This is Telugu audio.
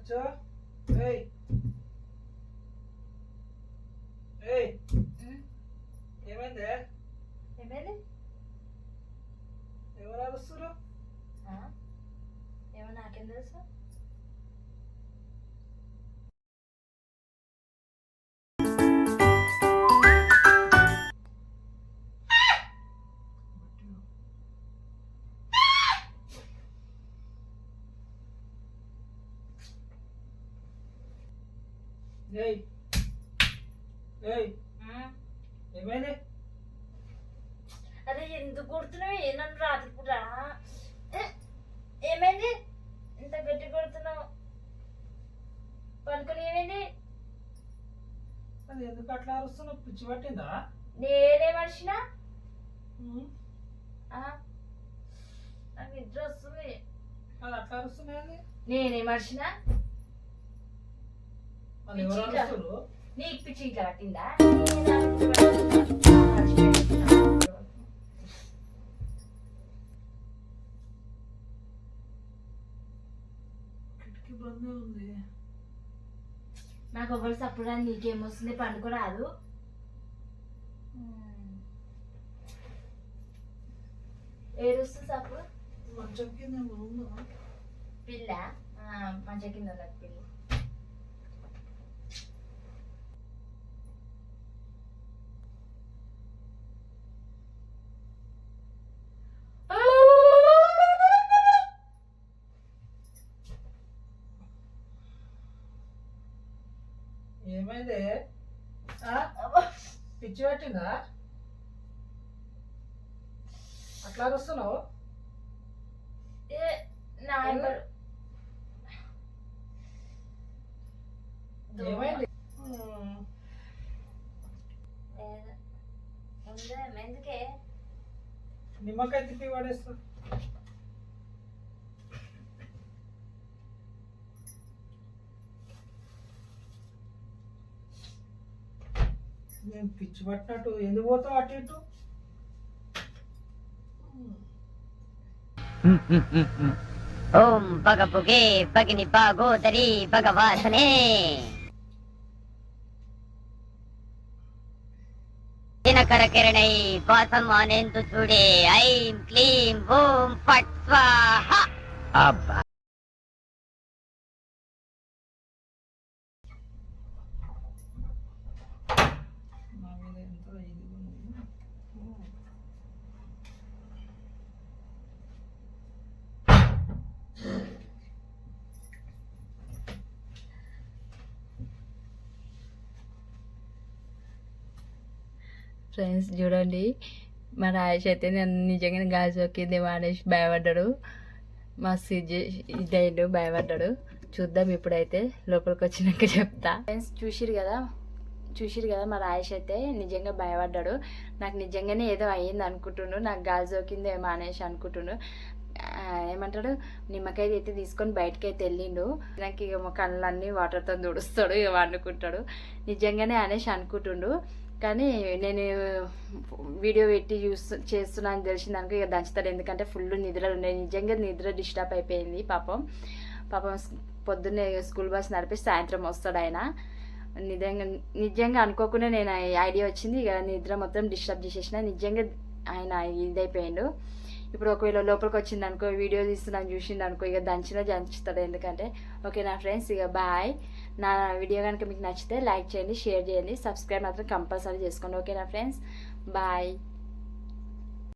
అచ్చా ఏయ్. ఏయ్. ఏమైంది? ఏమైంది? ఎవరు అరుస్తున్నారు? ఏమో నాకేం తెలుసు. ఏమైంది? అరే ఎందుకు కొడుతున్నావు? నన్ను రాత్రిపూట? ఏమైంది? ఇంత గట్టి కొడుతున్నావు? పనుకుని ఏమైంది? అది ఎందుకు అట్లా అరుస్తున్నావు? పిచ్చి పట్టిందా? నేనే మనిషినా? నాకు నిద్ర వస్తుంది. అది అట్లా అరుస్తున్నాయి నేనే మనిషినా అది ఎవరు పిచ్చిగా. అరుస్తున్నారు నీకు పిచ్చి ఇట్లా పట్టిందా? కిటికీ బందే ఉంది. నాకు ఒకరు సప్పుడు నీకేమొస్తుంది పండుకోరాదు. ఏడుస్తుంది సప్పుడు మంచం కింద పిల్ల? మంచ కింద ఉన్నది పిల్ల. ఏమైంది? పిచ్చి పట్టిందా? అట్లా. దోమ. ఏమైంది? నిమ్మకాయ తిప్పి పడేస్తా నేను పిచ్చి పట్టినట్టు ఎందుకు పోతావు అటు ఇటు? ఓం పగపుగే పగిని పాగోదరి భగవాసనే దినకర కిరణై వాసం అనేందు చూడే ఐం క్లీం ఓం ఫట్ స్వాహ. అబ్బా నా ఇది. ఫ్రెండ్స్ చూడండి. మా రాయేష్ అయితే నేను నిజంగానే గాజు సోకింది మానేసి భయపడ్డాడు. మస్తు ఇది ఇదైండు భయపడ్డాడు. చూద్దాం ఇప్పుడైతే లోపలికి వచ్చినాక చెప్తా. ఫ్రెండ్స్ చూసిరు కదా? చూసిరు కదా మా రాయేష్ అయితే నిజంగా భయపడ్డాడు. నాకు నిజంగానే ఏదో అయ్యింది అనుకుంటుండు నాకు గాలి సోకిందో ఏమో అనేసి అనుకుంటుండు. ఏమంటాడు నిమ్మకాయ అయితే తీసుకొని బయటకి అయితే వెళ్ళిండు. నాకు ఇక కళ్ళన్నీ వాటర్తో దుడుస్తాడు ఇక వండుకుంటాడు. నిజంగానే అనేసి అనుకుంటుండు. కానీ నేను వీడియో పెట్టి చూస్తు చేస్తున్నాను అని తెలిసిందనుకో ఇక దంచుతాడు. ఎందుకంటే ఫుల్ నిద్రలు ఉన్నాయి. నిజంగా నిద్ర డిస్టర్బ్ అయిపోయింది పాపం. పాపం పొద్దున్నే స్కూల్ బస్ నడిపి సాయంత్రం వస్తాడు ఆయన. నిజంగా నిజంగా అనుకోకుండా నేను ఐడియా వచ్చింది. ఇక నిద్ర మొత్తం డిస్టర్బ్ చేసేసిన. నిజంగా ఆయన ఇదైపోయాడు. ఇప్పుడు ఒకవేళ లోపలికి వచ్చింది అనుకో వీడియో తీస్తున్నాను చూసింది అనుకో ఇక దంచినా దంచుతాడు ఎందుకంటే ఓకే నా ఫ్రెండ్స్ ఇక బాయ్ నా వీడియో కనుక మీకు నచ్చితే లైక్ చేయండి షేర్ చేయండి సబ్స్క్రైబ్ మాత్రం కంపల్సరీ చేసుకోండి. ఓకే నా ఫ్రెండ్స్ బాయ్